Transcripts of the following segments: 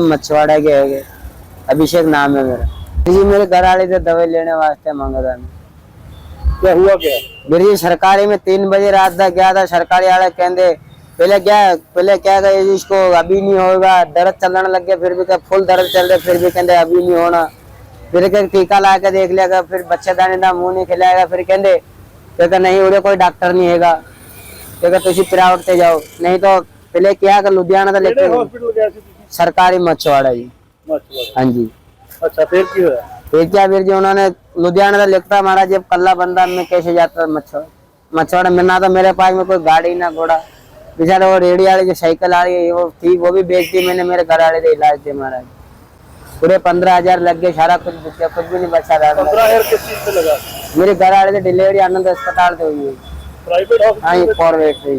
मछुआड़ा के है अभिषेक नाम है मेरा जी मेरे घर वाले से दवाई लेने वास्ते मांगा था क्या हुआ क्या मेरी जी सरकारी में तीन बजे रात तक गया था सरकारी वाले कहते पहले क्या पहले क्या कहे जी इसको अभी नहीं होगा दर्द चलने लग गया फिर भी क्या फुल दर्द चल रहा फिर भी कहते अभी नहीं होना फिर क्या टीका ला के देख लिया फिर बच्चेदानी का मुंह नहीं खिलाएगा फिर कहते कहते नहीं उड़े कोई डॉक्टर नहीं हैगा कहते तुम प्राइवेट से जाओ नहीं तो पहले क्या कर लुधियाना तो ਕਿਹੜੇ लेके ਹਸਪੀਟਲ ਗਏ ਸੀ ਤੁਸੀਂ सरकारी मछुआड़ा जी ਮੱਛਵਾੜਾ हाँ जी ਅੱਛਾ ਫਿਰ ਕੀ ਹੋਇਆ फिर क्या फिर जी उन्होंने लुधियाना तो लिखता हमारा जब कल्ला बंदा मैं कैसे जाता मछुआरा मछुआड़ा में ना तो मेरे पास में कोई गाड़ी ना घोड़ा बेचारा वो रेडी वाली जो साइकिल आ रही है वो थी वो भी बेच दी मैंने मेरे घर वाले से इलाज थे महाराज पूरे पंद्रह हजार लग गए सारा कुछ बचा कुछ भी नहीं बचा रहा पंद्रह हजार किस चीज पे लगा मेरे घर वाले से डिलीवरी आनंद अस्पताल से हुई है प्राइवेट हाँ ये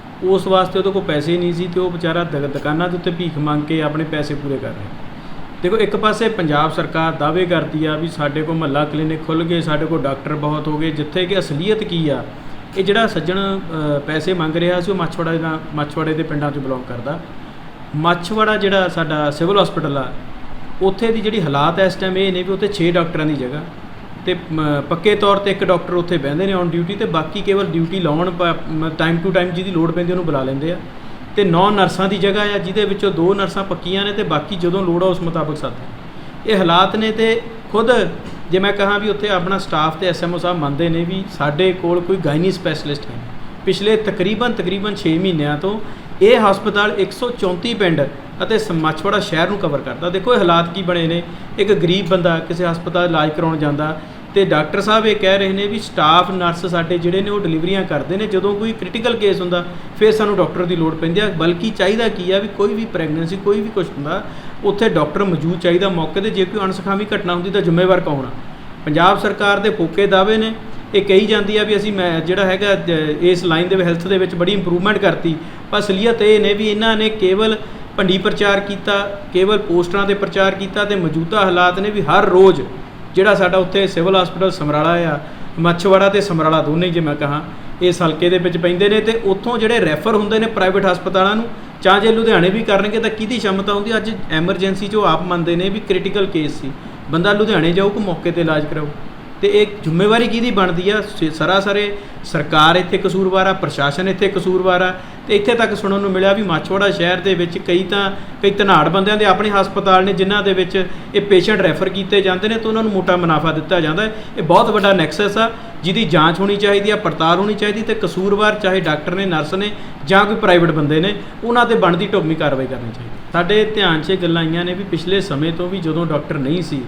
ਉਸ ਵਾਸਤੇ ਉਹਦੇ ਕੋਲ ਪੈਸੇ ਨਹੀਂ ਸੀ ਤੇ ਉਹ ਵਿਚਾਰਾ ਦ- ਦੁਕਾਨਾਂ ਦੇ ਉੱਤੇ ਭੀਖ ਮੰਗ ਕੇ ਆਪਣੇ ਪੈਸੇ ਪੂਰੇ ਕਰ ਰਿਹਾ। ਦੇਖੋ ਇੱਕ ਪਾਸੇ ਪੰਜਾਬ ਸਰਕਾਰ ਦਾਅਵੇ ਕਰਦੀ ਆ ਵੀ ਸਾਡੇ ਕੋਲ ਮਹੱਲਾ ਕਲੀਨਿਕ ਖੁੱਲ ਗਏ ਸਾਡੇ ਕੋਲ ਡਾਕਟਰ ਬਹੁਤ ਹੋ ਗਏ ਜਿੱਥੇ ਕਿ ਅਸਲੀਅਤ ਕੀ ਆ ਇਹ ਜਿਹੜਾ ਸੱਜਣ ਅ, ਪੈਸੇ ਮੰਗ ਰਿਹਾ ਸੀ ਉਹ ਮੱਛਵਾੜਾ ਦਾ ਮੱਛਵਾੜੇ ਦੇ ਪਿੰਡਾਂ 'ਚ ਬਿਲੋਂਗ ਕਰਦਾ। ਮੱਛਵਾੜਾ ਜਿਹੜਾ ਸਾਡਾ ਸਿਵਲ ਹਸਪੀਟਲ ਆ ਉੱਥੇ ਦੀ ਜਿਹੜੀ ਹਾਲਾਤ ਇਸ ਟਾਈਮ ਇਹ ਨੇ ਵੀ ਉੱਥੇ 6 ਡਾਕਟਰਾਂ ਦੀ ਜਗ੍ਹਾ। ਤੇ ਪੱਕੇ ਤੌਰ ਤੇ ਇੱਕ ਡਾਕਟਰ ਉੱਥੇ ਬਹਿੰਦੇ ਨੇ ਔਨ ਡਿਊਟੀ ਤੇ, ਬਾਕੀ ਕੇਵਲ ਡਿਊਟੀ ਲਾਉਣ ਟਾਈਮ ਟੂ ਟਾਈਮ ਜਿਹਦੀ ਲੋੜ ਪੈਂਦੀ ਉਹਨੂੰ ਬੁਲਾ ਲੈਂਦੇ ਆ। ਤੇ 9 ਨਰਸਾਂ ਦੀ ਜਗ੍ਹਾ ਆ, ਜਿਹਦੇ ਵਿੱਚੋਂ ਦੋ ਨਰਸਾਂ ਪੱਕੀਆਂ ਨੇ ਤੇ ਬਾਕੀ ਜਦੋਂ ਲੋੜ ਆ, ਉਸ ਮੁਤਾਬਕ ਸਾਥ ਇਹ ਹਾਲਾਤ ਨੇ ਤੇ ਖੁਦ ਜੇ ਮੈਂ ਕਹਾਂ ਵੀ ਉੱਥੇ ਆਪਣਾ ਸਟਾਫ ਤੇ ਐਸਐਮਓ ਸਾਹਿਬ ਮੰਨਦੇ ਨੇ ਵੀ ਸਾਡੇ ਕੋਲ ਕੋਈ ਗਾਇਨੀ ਸਪੈਸ਼ਲਿਸਟ ਹੈ ਪਿਛਲੇ ਤਕਰੀਬਨ ਤਕਰੀਬਨ 6 ਮਹੀਨਿਆਂ ਤੋਂ ਇਹ ਹਸਪਤਾਲ 134 ਪਿੰਡ ਅਤੇ ਸਮਾਛਵਾੜਾ ਸ਼ਹਿਰ ਨੂੰ ਕਵਰ ਕਰਦਾ। ਦੇਖੋ ਇਹ ਹਾਲਾਤ ਕੀ ਬਣੇ ਨੇ। ਇੱਕ ਗਰੀਬ ਬੰਦਾ ਕਿਸੇ ਹਸਪਤਾਲ ਇਲਾਜ ਕਰਾਉਣ ਜਾਂਦਾ ਤੇ ਡਾਕਟਰ ਸਾਹਿਬ ਇਹ ਕਹਿ ਰਹੇ ਨੇ ਵੀ ਸਟਾਫ ਨਰਸ ਸਾਡੇ ਜਿਹੜੇ ਨੇ ਉਹ ਡਿਲੀਵਰੀਆਂ ਕਰਦੇ ਨੇ। ਜਦੋਂ ਕੋਈ ਕ੍ਰਿਟੀਕਲ ਕੇਸ ਹੁੰਦਾ, ਫਿਰ ਸਾਨੂੰ ਡਾਕਟਰ ਦੀ ਲੋੜ ਪੈਂਦੀ ਆ। ਬਲਕਿ ਚਾਹੀਦਾ ਕੀ ਆ ਵੀ ਕੋਈ ਵੀ ਪ੍ਰੈਗਨੈਂਸੀ ਕੋਈ ਵੀ ਕੁਝ ਹੁੰਦਾ, ਉੱਥੇ ਡਾਕਟਰ ਮੌਜੂਦ ਚਾਹੀਦਾ ਮੌਕੇ ਤੇ। ਜੇ ਕੋਈ ਅਣਸਖਾਵੀ ਘਟਨਾ ਹੁੰਦੀ ਤਾਂ ਜ਼ਿੰਮੇਵਾਰ ਕੌਣ ਆ? ਪੰਜਾਬ ਸਰਕਾਰ ਦੇ ਫੋਕੇ ਦਾਅਵੇ ਨੇ। ਇਹ ਕਹੀ ਜਾਂਦੀ ਆ ਵੀ ਅਸੀਂ ਮੈਂ ਜਿਹੜਾ ਹੈਗਾ ਇਸ ਲਾਈਨ ਦੇ ਹੈਲਥ ਦੇ ਵਿੱਚ ਬੜੀ ਇੰਪਰੂਵਮੈਂਟ ਕਰਤੀ। ਪਰ ਅਸਲੀਅਤ ਇਹ ਨੇ ਵੀ ਇਹਨਾਂ ਨੇ ਕੇਵਲ ਭੰਡੀ ਪ੍ਰਚਾਰ ਕੀਤਾ, ਕੇਵਲ ਪੋਸਟਰਾਂ ਤੇ ਪ੍ਰਚਾਰ ਕੀਤਾ ਤੇ ਮੌਜੂਦਾ ਹਾਲਾਤ ਨੇ ਵੀ ਹਰ ਰੋਜ਼ ਜਿਹੜਾ ਸਾਡਾ ਉੱਥੇ ਸਿਵਲ ਹਸਪੀਟਲ ਸਮਰਾਲਾ ਆ, ਮੱਛਵਾੜਾ ਤੇ ਸਮਰਾਲਾ ਦੋਨੇ ਜੇ ਮੈਂ ਕਹਾਂ, ਇਸ ਹਲਕੇ ਦੇ ਵਿੱਚ ਪੈਂਦੇ ਨੇ ਤੇ ਉੱਥੋਂ ਜਿਹੜੇ ਰੈਫਰ ਹੁੰਦੇ ਨੇ ਪ੍ਰਾਈਵੇਟ ਹਸਪਤਾਲਾਂ ਨੂੰ, ਚਾਹ ਜੇ ਲੁਧਿਆਣੇ ਵੀ ਕਰਨਗੇ ਤਾਂ ਕਿਹਦੀ ਸ਼ਮਤਾ ਹੁੰਦੀ? ਅੱਜ ਐਮਰਜੈਂਸੀ 'ਚ ਉਹ ਆਪ ਮੰਨਦੇ ਨੇ ਵੀ ਕ੍ਰਿਟੀਕਲ ਕੇਸ ਸੀ। ਬੰਦਾ ਲੁਧਿਆਣੇ ਜਾਊ ਕੋ ਮੌਕੇ ਤੇ ਇਲਾਜ ਕਰਾਊ? ਤੇ ਇਹ ਜ਼ਿੰਮੇਵਾਰੀ ਕਿਹਦੀ ਬਣਦੀ ਆ? ਸ- ਸਰਾਸਰੇ ਸਰਕਾਰ ਇੱਥੇ ਕਸੂਰਵਾਰ ਆ, ਪ੍ਰਸ਼ਾਸਨ ਇੱਥੇ ਕਸੂਰਵਾਰ ਆ। ਤੇ ਇੱਥੇ ਤੱਕ ਸੁਣਨ ਨੂੰ ਮਿਲਿਆ ਵੀ ਮਾਛੋੜਾ ਸ਼ਹਿਰ ਦੇ ਵਿੱਚ ਕਈ ਤਾਂ, ਕਈ ਧਨਾੜ ਬੰਦਿਆਂ ਦੇ ਆਪਣੇ ਹਸਪਤਾਲ ਨੇ ਜਿਨ੍ਹਾਂ ਦੇ ਵਿੱਚ ਇਹ ਪੇਸ਼ੈਂਟ ਰੈਫਰ ਕੀਤੇ ਜਾਂਦੇ ਨੇ ਤੇ ਉਹਨਾਂ ਨੂੰ ਮੋਟਾ ਮੁਨਾਫਾ ਦਿੱਤਾ ਜਾਂਦਾ। ਹੈ ਇਹ ਬਹੁਤ ਵੱਡਾ ਨੈਕਸਸ ਆ, ਜਿਹਦੀ ਜਾਂਚ ਹੋਣੀ ਚਾਹੀਦੀ ਆ, ਪੜਤਾਲ ਹੋਣੀ ਚਾਹੀਦੀ ਤੇ ਕਸੂਰਵਾਰ ਚਾਹੇ ਡਾਕਟਰ ਨੇ, ਨਰਸ ਨੇ ਜਾਂ ਕੋਈ ਪ੍ਰਾਈਵੇਟ ਬੰਦੇ ਨੇ, ਉਹਨਾਂ ਤੇ ਬਣਦੀ ਢੁਕਵੀਂ ਕਾਰਵਾਈ ਕਰਨੀ ਚਾਹੀਦੀ। ਸਾਡੇ ਧਿਆਨ 'ਚ ਇਹ ਗੱਲਾਂ ਆਈਆਂ ਨੇ ਵੀ ਪਿਛਲੇ ਸਮੇਂ ਤੋਂ ਵੀ ਜਦੋਂ ਡਾਕਟਰ ਨਹੀਂ ਸੀ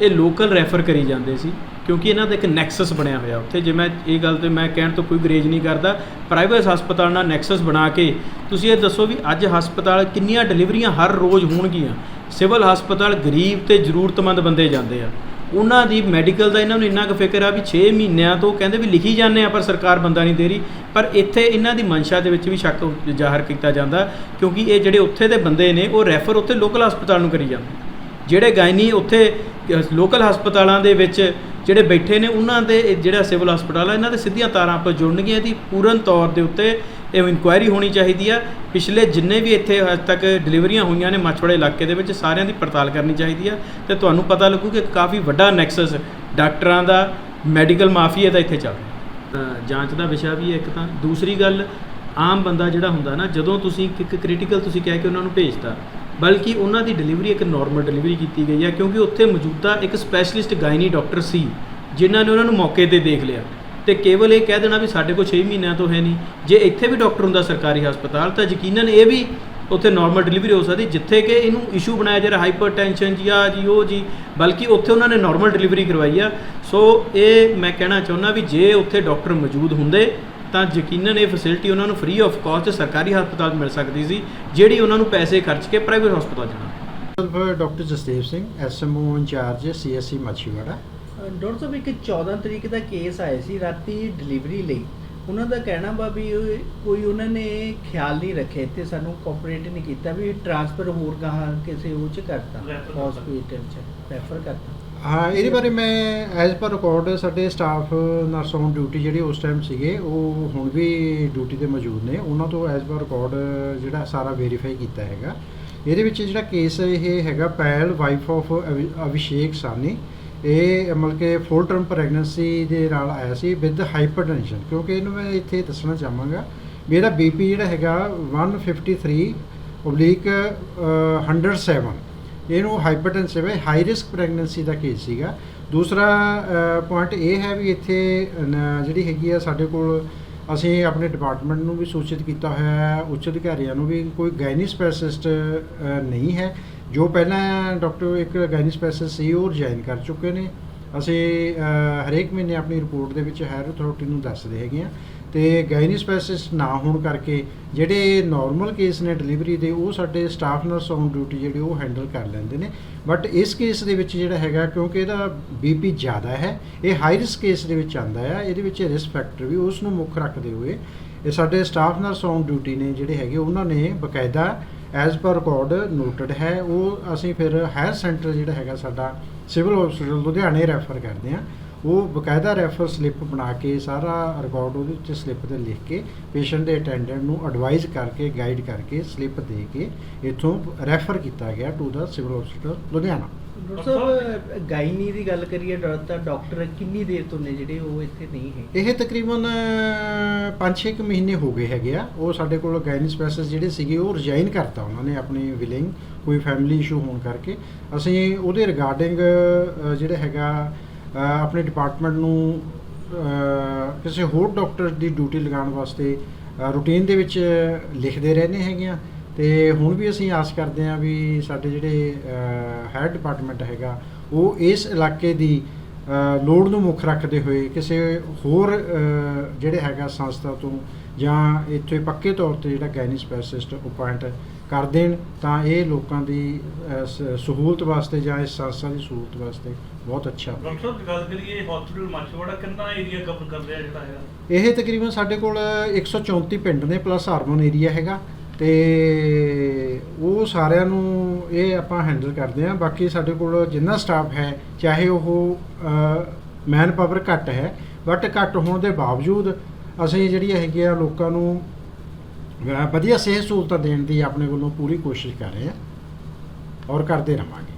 ਇਹ ਲੋਕਲ ਰੈਫਰ ਕਰੀ ਜਾਂਦੇ ਸੀ, ਕਿਉਂਕਿ ਇਹਨਾਂ ਦਾ ਇੱਕ ਨੈਕਸਸ ਬਣਿਆ ਹੋਇਆ ਉੱਥੇ। ਜੇ ਮੈਂ ਇਹ ਗੱਲ ਤੇ ਮੈਂ ਕਹਿਣ ਤੋਂ ਕੋਈ ਗਰੇਜ ਨਹੀਂ ਕਰਦਾ ਪ੍ਰਾਈਵੇਟ ਹਸਪਤਾਲ ਨਾਲ ਨੈਕਸਸ ਬਣਾ ਕੇ, ਤੁਸੀਂ ਇਹ ਦੱਸੋ ਵੀ ਅੱਜ ਹਸਪਤਾਲ ਕਿੰਨੀਆਂ ਡਿਲੀਵਰੀਆਂ ਹਰ ਰੋਜ਼ ਹੋਣਗੀਆਂ? ਸਿਵਲ ਹਸਪਤਾਲ ਗਰੀਬ ਤੇ ਜ਼ਰੂਰਤਮੰਦ ਬੰਦੇ ਜਾਂਦੇ ਆ। ਉਹਨਾਂ ਦੀ ਮੈਡੀਕਲ ਦਾ ਇਹਨਾਂ ਨੂੰ ਇੰਨਾ ਕੁ ਫਿਕਰ ਆ ਵੀ 6 ਮਹੀਨਿਆਂ ਤੋਂ ਕਹਿੰਦੇ ਵੀ ਲਿਖੀ ਜਾਂਦੇ ਆ, ਪਰ ਸਰਕਾਰ ਬੰਦਾ ਨਹੀਂ ਦੇ ਰਹੀ। ਪਰ ਇੱਥੇ ਇਹਨਾਂ ਦੀ ਮਨਸ਼ਾ ਦੇ ਵਿੱਚ ਵੀ ਸ਼ੱਕ ਜ਼ਾਹਰ ਕੀਤਾ ਜਾਂਦਾ, ਕਿਉਂਕਿ ਇਹ ਜਿਹੜੇ ਉੱਥੇ ਦੇ ਬੰਦੇ ਨੇ, ਉਹ ਰੈਫਰ ਉੱਥੇ ਲੋਕਲ ਹਸਪਤਾਲ ਨੂੰ ਕਰੀ ਜਾਂਦੇ। ਜਿਹੜੇ ਗਾਇਨੀ ਉੱਥੇ ਲੋਕਲ ਹਸਪਤਾਲਾਂ ਦੇ ਵਿੱਚ ਜਿਹੜੇ ਬੈਠੇ ਨੇ, ਉਹਨਾਂ ਦੇ ਜਿਹੜਾ ਸਿਵਲ ਹਸਪਤਾਲ ਆ, ਇਹਨਾਂ ਦੇ ਸਿੱਧੀਆਂ ਤਾਰਾਂ ਆਪਾਂ ਜੁੜਨਗੀਆਂ। ਇਹਦੀ ਪੂਰਨ ਤੌਰ ਦੇ ਉੱਤੇ ਇਹ ਇਨਕੁਆਇਰੀ ਹੋਣੀ ਚਾਹੀਦੀ ਆ। ਪਿਛਲੇ ਜਿੰਨੇ ਵੀ ਇੱਥੇ ਅੱਜ ਤੱਕ ਡਿਲੀਵਰੀਆਂ ਹੋਈਆਂ ਨੇ ਮੱਛਵੜੇ ਇਲਾਕੇ ਦੇ ਵਿੱਚ, ਸਾਰਿਆਂ ਦੀ ਪੜਤਾਲ ਕਰਨੀ ਚਾਹੀਦੀ ਆ। ਤੇ ਤੁਹਾਨੂੰ ਪਤਾ ਲੱਗੂ ਕਿ ਕਾਫੀ ਵੱਡਾ ਨੈਕਸਸ ਡਾਕਟਰਾਂ ਦਾ ਮੈਡੀਕਲ ਮਾਫੀਆ ਦਾ ਇੱਥੇ ਚੱਲ ਤਾਂ ਜਾਂਚ ਦਾ ਵਿਸ਼ਾ ਵੀ ਹੈ ਇੱਕ ਤਾਂ। ਦੂਸਰੀ ਗੱਲ, ਆਮ ਬੰਦਾ ਜਿਹੜਾ ਹੁੰਦਾ ਨਾ, ਜਦੋਂ ਤੁਸੀਂ ਇੱਕ ਕ੍ਰਿਟੀਕਲ ਤੁਸੀਂ ਕਹਿ ਕੇ ਉਹਨਾਂ ਨੂੰ ਭੇਜਤਾ ਬਲਕਿ ਉਹਨਾਂ ਦੀ ਡਿਲੀਵਰੀ ਇੱਕ ਨਾਰਮਲ ਡਿਲੀਵਰੀ ਕੀਤੀ ਗਈ ਹੈ ਕਿਉਂਕਿ ਉੱਥੇ ਮੌਜੂਦਾ ਇੱਕ ਸਪੈਸ਼ਲਿਸਟ ਗਾਇਨੀ ਡਾਕਟਰ ਸੀ, ਜਿਨ੍ਹਾਂ ਨੇ ਉਹਨਾਂ ਨੂੰ ਮੌਕੇ ਤੇ ਦੇਖ ਲਿਆ। ਤੇ ਕੇਵਲ ਇਹ ਕਹਿ ਦੇਣਾ ਵੀ ਸਾਡੇ ਕੋਲ 6 ਮਹੀਨਿਆਂ ਤੋਂ ਹੈ ਨਹੀਂ। ਜੇ ਇੱਥੇ ਵੀ ਡਾਕਟਰ ਹੁੰਦਾ ਸਰਕਾਰੀ ਹਸਪਤਾਲ, ਤਾਂ ਯਕੀਨਨ ਇਹ ਵੀ ਉੱਥੇ ਨਾਰਮਲ ਡਿਲੀਵਰੀ ਹੋ ਸਕਦੀ, ਜਿੱਥੇ ਕਿ ਇਹਨੂੰ ਇਸ਼ੂ ਬਣਾਇਆ ਜਾ ਰਿਹਾ ਹਾਈਪਰਟੈਂਸ਼ਨ ਜੀ ਆ ਜੀ, ਉਹ ਜੀ, ਬਲਕਿ ਉੱਥੇ ਉਹਨਾਂ ਨੇ ਨਾਰਮਲ ਡਿਲੀਵਰੀ ਕਰਵਾਈ ਆ। ਸੋ ਇਹ ਮੈਂ ਕਹਿਣਾ ਚਾਹੁੰਦਾ ਵੀ ਜੇ ਉੱਥੇ ਡਾਕਟਰ ਮੌਜੂਦ ਹੁੰਦੇ ਤਾਂ ਯਕੀਨਨ ਇਹ ਫੈਸਿਲਿਟੀ ਉਹਨਾਂ ਨੂੰ ਫ੍ਰੀ ਆਫ ਕਾਸਟ ਸਰਕਾਰੀ ਹਸਪਤਾਲ 'ਚ ਮਿਲ ਸਕਦੀ ਸੀ ਜਿਹੜੀ ਉਹਨਾਂ ਨੂੰ ਪੈਸੇ ਖਰਚ ਕੇ ਪ੍ਰਾਈਵੇਟ ਹਸਪਤਾਲ ਜਾਣਾ doctor Jasdev Singh SMO incharge CSC Machhiwara. Doctor ਸਾਹਿਬ ਇੱਕ 14 ਤਰੀਕ ਦਾ ਕੇਸ ਆਇਆ ਸੀ ਰਾਤੀ ਡਿਲੀਵਰੀ ਲਈ। ਉਹਨਾਂ ਦਾ ਕਹਿਣਾ ਵਾ ਵੀ ਕੋਈ ਉਹਨਾਂ ਨੇ ਖਿਆਲ ਨਹੀਂ ਰੱਖਿਆ ਤੇ ਸਾਨੂੰ ਕੋਆਪਰੇਟ ਨਹੀਂ ਕੀਤਾ ਵੀ ਟ੍ਰਾਂਸਫਰ ਹੋਰ ਗਾਹਾਂ ਕਿਸੇ ਉਹ ਚ ਕਰਤਾ ਹਸਪੀਟਲ ਚ ਰੈਫਰ ਕਰਤਾ। ਹਾਂ, ਇਹਦੇ ਬਾਰੇ ਮੈਂ ਐਜ਼ ਪਰ ਰਿਕਾਰਡ ਸਾਡੇ ਸਟਾਫ ਨਰਸ ਔਨ ਡਿਊਟੀ ਜਿਹੜੇ ਉਸ ਟਾਈਮ ਸੀਗੇ, ਉਹ ਹੁਣ ਵੀ ਡਿਊਟੀ ਤੇ ਮੌਜੂਦ ਨੇ। ਉਹਨਾਂ ਤੋਂ ਐਜ਼ ਪਰ ਰਿਕਾਰਡ ਜਿਹੜਾ ਸਾਰਾ ਵੈਰੀਫਾਈ ਕੀਤਾ ਹੈਗਾ। ਇਹਦੇ ਵਿੱਚ ਜਿਹੜਾ ਕੇਸ ਇਹ ਹੈਗਾ ਪੈਲ ਵਾਈਫ ਆਫ ਅਭਿਸ਼ੇਕ ਸਾਨੀ ਇਹ ਮਤਲਬ ਕਿ ਫੁੱਲ ਟਰਮ ਪ੍ਰੈਗਨੈਂਸੀ ਦੇ ਨਾਲ ਆਇਆ ਸੀ ਵਿਦ ਹਾਈਪਰਟੈਂਸ਼ਨ ਕਿਉਂਕਿ ਇਹਨੂੰ ਮੈਂ ਇੱਥੇ ਦੱਸਣਾ ਚਾਹਾਂਗਾ, ਵੀ ਇਹਦਾ ਬੀਪੀ ਜਿਹੜਾ ਹੈਗਾ 153 ਓਬਲੀਕ 107 ਇਹਨੂੰ ਹਾਈਪਰਟੈਂਸਿਵ ਹੈ ਹਾਈ ਰਿਸਕ ਪ੍ਰੈਗਨੈਂਸੀ ਦਾ ਕੇਸ ਸੀਗਾ। ਦੂਸਰਾ ਪੁਆਇੰਟ ਇਹ ਹੈ ਵੀ ਇੱਥੇ ਜਿਹੜੀ ਹੈਗੀ ਆ ਸਾਡੇ ਕੋਲ, ਅਸੀਂ ਆਪਣੇ ਡਿਪਾਰਟਮੈਂਟ ਨੂੰ ਵੀ ਸੂਚਿਤ ਕੀਤਾ ਹੋਇਆ ਹੈ, ਉੱਚ ਅਧਿਕਾਰੀਆਂ ਨੂੰ ਵੀ ਕੋਈ ਗਾਇਨੀ ਸਪੈਸ਼ਲਿਸਟ ਨਹੀਂ ਹੈ। ਜੋ ਪਹਿਲਾਂ ਡਾਕਟਰ ਇੱਕ ਗਾਇਨੀ ਸਪੈਸ਼ਲਿਸਟ ਸੀ, ਉਹ ਰਿਜ਼ਾਈਨ ਕਰ ਚੁੱਕੇ ਨੇ। ਅਸੀਂ ਹਰੇਕ ਮਹੀਨੇ ਆਪਣੀ ਰਿਪੋਰਟ ਦੇ ਵਿੱਚ ਹਾਇਰ ਅਥਾਰਟੀ ਨੂੰ ਦੱਸਦੇ ਹੈਗੇ ਆ। ਤੇ ਗਾਇਨੀਸਪੈਸਲਿਸਟ ਨਾ ਹੋਣ ਕਰਕੇ ਜਿਹੜੇ ਨਾਰਮਲ ਕੇਸ ਨੇ ਡਿਲੀਵਰੀ ਦੇ, ਉਹ ਸਾਡੇ ਸਟਾਫ ਨਰਸ ਔਨ ਡਿਊਟੀ ਜਿਹੜੇ ਉਹ ਹੈਂਡਲ ਕਰ ਲੈਂਦੇ ਨੇ। ਬਟ ਇਸ ਕੇਸ ਦੇ ਵਿੱਚ ਜਿਹੜਾ ਹੈਗਾ, ਕਿਉਂਕਿ ਇਹਦਾ ਬੀਪੀ ਜ਼ਿਆਦਾ ਹੈ, ਇਹ ਹਾਈ ਰਿਸਕ ਕੇਸ ਦੇ ਵਿੱਚ ਆਂਦਾ ਹੈ, ਇਹਦੇ ਵਿੱਚ ਰਿਸਕ ਫੈਕਟਰ ਵੀ ਉਸ ਨੂੰ ਮੁੱਖ ਰੱਖਦੇ ਹੋਏ ਇਹ ਸਾਡੇ ਸਟਾਫ ਨਰਸ ਔਨ ਡਿਊਟੀ ਨੇ ਜਿਹੜੇ ਹੈਗੇ, ਉਹਨਾਂ ਨੇ ਬਕਾਇਦਾ ਐਜ਼ ਪਰ ਰਿਕਾਰਡ ਨੋਟਡ ਹੈ, ਉਹ ਅਸੀਂ ਫਿਰ ਹਾਇਰ ਸੈਂਟਰ ਜਿਹੜਾ ਹੈਗਾ ਸਾਡਾ ਸਿਵਲ ਹਸਪੀਟਲ ਲੁਧਿਆਣੇ ਰੈਫਰ ਕਰਦੇ ਹਾਂ। ਉਹ ਬਕਾਇਦਾ ਰੈਫਰ ਸਲਿੱਪ ਬਣਾ ਕੇ ਸਾਰਾ ਰਿਕਾਰਡ ਉਹਦੇ ਉੱਤੇ ਸਲਿੱਪ ਤੇ ਲਿਖ ਕੇ ਪੇਸ਼ੈਂਟ ਦੇ ਅਟੈਂਡੈਂਟ ਨੂੰ ਐਡਵਾਈਜ਼ ਕਰਕੇ ਗਾਈਡ ਕਰਕੇ ਸਲਿੱਪ ਦੇ ਕੇ ਇੱਥੋਂ ਰੈਫਰ ਕੀਤਾ ਗਿਆ to the civil hospital Ludhiana. Doctor gynae ਦੀ ਗੱਲ ਕਰੀਏ ਡਾਕਟਰ ਤਾਂ ਡਾਕਟਰ ਕਿੰਨੀ ਦੇਰ ਤੋਂ ਨੇ ਜਿਹੜੇ ਉਹ ਇੱਥੇ ਨਹੀਂ ਹੈ? ਇਹ ਤਕਰੀਬਨ 5-6 ਮਹੀਨੇ ਹੋ ਗਏ ਹੈਗੇ ਆ। ਉਹ ਸਾਡੇ ਕੋਲ ਗਾਇਨੀ ਸਪੈਸ਼ਲਿਸਟ ਜਿਹੜੇ ਸੀਗੇ ਉਹ ਰਿਜ਼ਾਈਨ ਕਰਤਾ ਉਹਨਾਂ ਨੇ ਆਪਣੀ ਵਿਲਿੰਗ ਕੋਈ ਫੈਮਿਲੀ ਇਸ਼ੂ ਹੋਣ ਕਰਕੇ। ਅਸੀਂ ਉਹਦੇ ਰਿਗਾਰਡਿੰਗ ਜਿਹੜਾ ਹੈਗਾ ਆਪਣੇ ਡਿਪਾਰਟਮੈਂਟ ਨੂੰ ਕਿਸੇ ਹੋਰ ਡਾਕਟਰ ਦੀ ਡਿਊਟੀ ਲਗਾਉਣ ਵਾਸਤੇ ਰੂਟੀਨ ਦੇ ਵਿੱਚ ਲਿਖਦੇ ਰਹਿੰਦੇ ਹੈਗੇ ਆ। ਤੇ ਹੁਣ ਵੀ ਅਸੀਂ ਆਸ ਕਰਦੇ ਹਾਂ ਵੀ ਸਾਡੇ ਜਿਹੜੇ ਹੈਡ ਡਿਪਾਰਟਮੈਂਟ ਹੈਗਾ, ਉਹ ਇਸ ਇਲਾਕੇ ਦੀ ਲੋੜ ਨੂੰ ਮੁੱਖ ਰੱਖਦੇ ਹੋਏ ਕਿਸੇ ਹੋਰ ਜਿਹੜੇ ਹੈਗਾ ਸੰਸਥਾ ਤੋਂ ਜਾਂ ਇੱਥੇ ਪੱਕੇ ਤੌਰ ਤੇ ਜਿਹੜਾ ਗਾਇਨੀ ਸਪੈਸ਼ਲਿਸਟ ਅਪਾਇੰਟ ਕਰ ਦੇਣ ਤਾਂ ਇਹ ਲੋਕਾਂ ਦੀ ਸਹੂਲਤ ਵਾਸਤੇ ਜਾਂ ਇਸ ਸੰਸਥਾ ਦੀ ਸਹੂਲਤ ਵਾਸਤੇ ਬਹੁਤ ਅੱਛਾ। ਡਾਕਟਰ ਸਾਹਿਬ ਗੱਲ ਕਰੀਏ ਹਸਪੀਟਲ ਮਾਛੀਵਾੜਾ ਕਿੰਨਾ ਏਰੀਆ ਕਵਰ ਕਰ ਰਿਹਾ ਜਿਹੜਾ ਹੈਗਾ? ਇਹ ਤਕਰੀਬਨ ਸਾਡੇ ਕੋਲ 134 ਪਿੰਡ ਨੇ ਪਲੱਸ ਅਰਬਨ ਏਰੀਆ ਹੈਗਾ। ਤੇ ਉਹ ਸਾਰਿਆਂ ਨੂੰ ਇਹ ਆਪਾਂ ਹੈਂਡਲ ਕਰਦੇ ਹਾਂ। ਬਾਕੀ ਸਾਡੇ ਕੋਲ ਜਿੰਨਾ ਸਟਾਫ ਹੈ ਚਾਹੇ ਉਹ ਮੈਨ ਪਾਵਰ ਘੱਟ ਹੈ ਬਟ ਘੱਟ ਹੋਣ ਦੇ ਬਾਵਜੂਦ ਅਸੀਂ ਜਿਹੜੀ ਹੈਗੀ ਆ ਲੋਕਾਂ ਨੂੰ ਵਧੀਆ ਸਿਹਤ ਸਹੂਲਤਾਂ ਦੇਣ ਦੀ ਆਪਣੇ ਵੱਲੋਂ ਪੂਰੀ ਕੋਸ਼ਿਸ਼ ਕਰ ਰਹੇ ਹਾਂ ਔਰ ਕਰਦੇ ਰਹਾਂਗੇ